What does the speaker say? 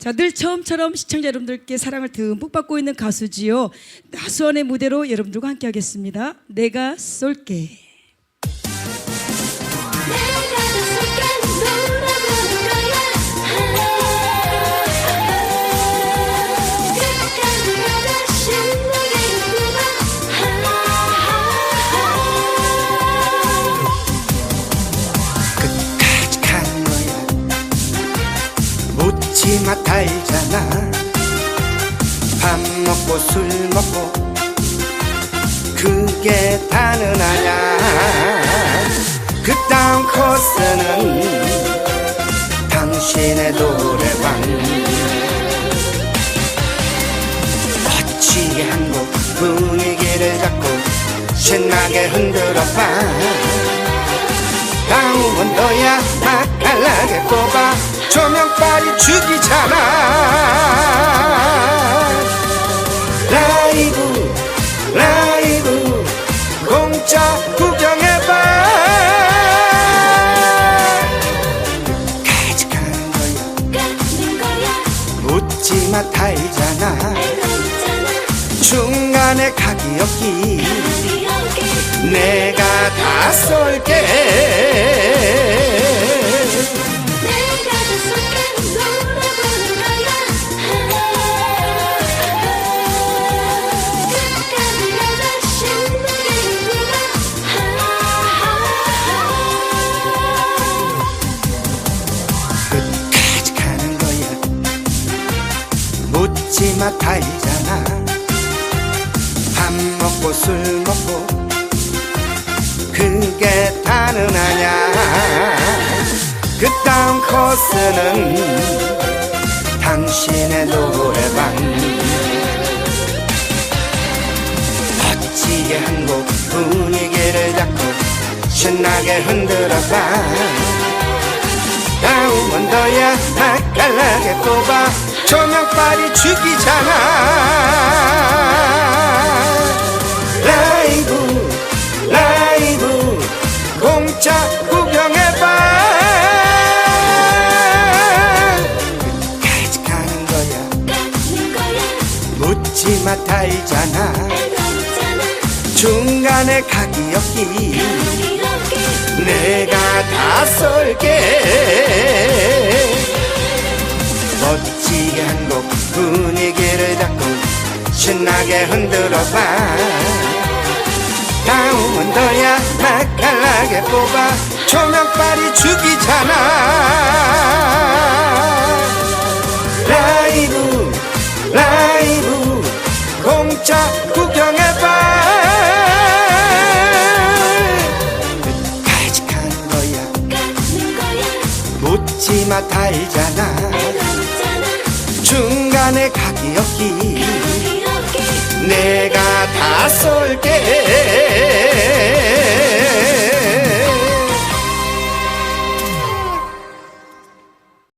자, 늘 처음처럼 시청자 여러분들께 사랑을 듬뿍 받고 있는 가수지요. 나수원의 무대로 여러분들과 함께 하겠습니다. 내가 쏠게. 묻지마 달잖아. 밥 먹고 술 먹고 그게 다는 아냐 그다음 코스는 당신의 노래방. 멋지게 한 곡 분위기를 잡고 신나게 흔들어봐. 다음은 너야. 맛깔나게 뽑아 조명빨이 죽이잖아. 라이브 라이브 공짜 구경해봐. 가는 거야. 묻지마 달잖아. 중간에 각이 없기. 내가 다 쏠게 묻지마 달잖아. 밥 먹고 술 먹고 그게 다는 아냐 그다음 코스는 당신의 노래방. 멋지게 한 곡 분위기를 잡고 신나게 흔들어봐. 다음은 너야 맛깔나게 뽑아 조명빨이 죽이잖아. 라이브 라이브 공짜 구경해봐. 끝까지 가는 거야. 묻지마 달잖아. 중간에 각이 없기. 내가 다 쏠게 신나게 흔들어봐. 다음은 너야 맛깔나게 뽑아. 조명빨이 죽이잖아. 라이브 라이브 공짜 구경해봐. 가는 거야. 묻지마 달잖아. 중간에 각이 없기 내가 다 쏠게.